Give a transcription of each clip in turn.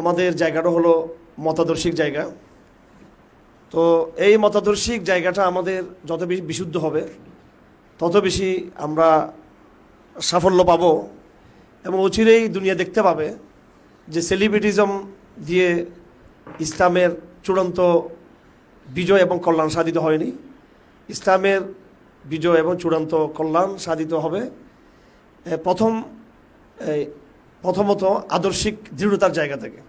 আমাদের জায়গাটা হলো মতাদর্শিক জায়গা। তো এই মতাদর্শিক জায়গাটা আমাদের যত বেশি বিশুদ্ধ হবে, তত বেশি আমরা সাফল্য পাব এবং অচিরেই দুনিয়া দেখতে পাবে যে সেলিব্রিটিজম দিয়ে ইসলামের চূড়ান্ত বিজয় এবং কল্যাণ সাধিত হয়নি। ইসলামের বিজয় এবং চূড়ান্ত কল্যাণ সাধিত হবে। প্রথম প্রথমত আদর্শিক দৃঢ়তার জায়গা থেকে।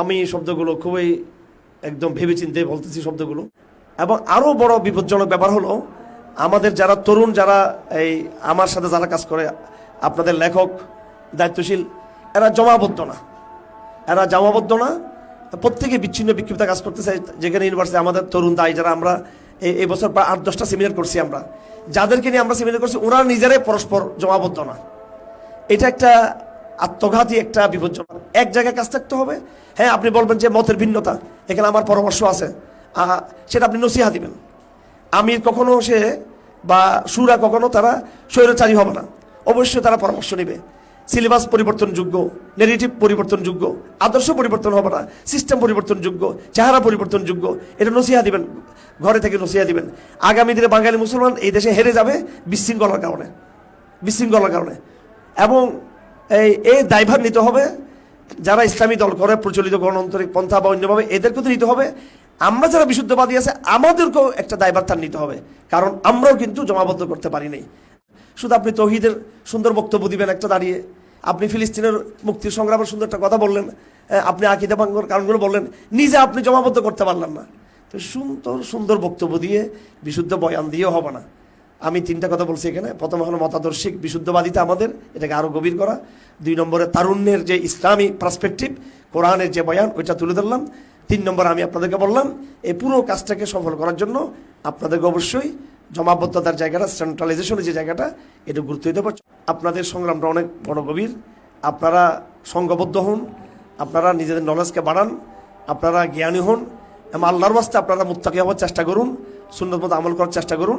আমি এই শব্দগুলো খুবই একদম ভেবেচিন্তে বলতেছি শব্দগুলো। এবং আরও বড় বিপজ্জনক ব্যাপার হলো, আমাদের যারা তরুণ, যারা এই আমার সাথে যারা কাজ করে, আপনাদের লেখক, দায়িত্বশীল, এরা জমাবদ্ধ না। এরা জমাবদ্ধ না। প্রত্যেকে বিচ্ছিন্ন বিক্ষিপ্ত কাজ করতেছে। যেখানে ইউনিভার্সিটি আমাদের তরুণ দায় যারা আমরা এই এই বছর প্রায় আট দশটা সেমিনার করছি আমরা। যাদেরকে নিয়ে আমরা সেমিনার করছি, ওরা নিজেরাই পরস্পর জমাবদ্ধ না। এটা একটা আত্মঘাতী একটা বিপজ্জনক। এক জায়গায় কাজ থাকতে হবে। হ্যাঁ আপনি বলবেন যে মতের ভিন্নতা, এখানে আমার পরামর্শ আছে। সেটা আপনি নসিহা দিবেন। আমির কখনো সে বা সুরা কখনো তারা স্বৈরচারী হবে না। অবশ্যই তারা পরামর্শ নেবে। সিলেবাস পরিবর্তনযোগ্য নেগেটিভ পরিবর্তনযোগ্য, আদর্শ পরিবর্তন হবে না সিস্টেম পরিবর্তনযোগ্য, চেহারা পরিবর্তনযোগ্য, এটা নসিহা দিবেন, ঘরে থেকে নসিহা দিবেন। আগামী দিনে বাঙালি মুসলমান এই দেশে হেরে যাবে বিশৃঙ্খলার কারণে। বিশৃঙ্খলার কারণে। এবং এই এই দায়ভার নিতে হবে। যারা ইসলামী দল করে, প্রচলিত গণতান্ত্রিক পন্থা বা অন্যভাবে, এদেরকেও তো নিতে হবে। আমরা যারা বিশুদ্ধবাদী আছে, আমাদেরকেও একটা দায়ভার তার নিতে হবে। কারণ আমরাও কিন্তু জমাবদ্ধ করতে পারি নাই। শুধু আপনি তহিদের সুন্দর বক্তব্য দিবেন একটা দাঁড়িয়ে। আপনি ফিলিস্তিনের মুক্তির সংগ্রামের সুন্দর একটা কথা বললেন আপনি আকিদা ভাঙ্গর কারণগুলো বললেন, নিজে আপনি জমাবদ্ধ করতে পারলেন না। তো সুন্দর সুন্দর বক্তব্য দিয়ে, বিশুদ্ধ বয়ান দিয়েও হবে না। আমি তিনটা কথা বলছি এখানে। প্রথম হলো মতাদর্শিক বিশুদ্ধবাদিতা আমাদের, এটাকে আরও গভীর করা। দুই নম্বরে তারুণ্যের যে ইসলামী পার্সপেক্টিভ কোরআনের যে বয়ান, ওইটা তুলে ধরলাম। তিন নম্বর আমি আপনাদেরকে বললাম, এই পুরো কাজটাকে সফল করার জন্য আপনাদেরকে অবশ্যই জমাবদ্ধতার জায়গাটা সেন্ট্রালাইজেশনের যে জায়গাটা, এটা গুরুত্ব দিতে হবে। আপনাদের সংগ্রামটা অনেক বড় গভীর। আপনারা সংঘবদ্ধ হন, আপনারা নিজেদের নলেজকে বাড়ান, আপনারা জ্ঞানী হন, এবং আল্লাহর বাস্তে আপনারা মুত্তাকি হওয়ার চেষ্টা করুন সুন্নত মতো আমল করার চেষ্টা করুন।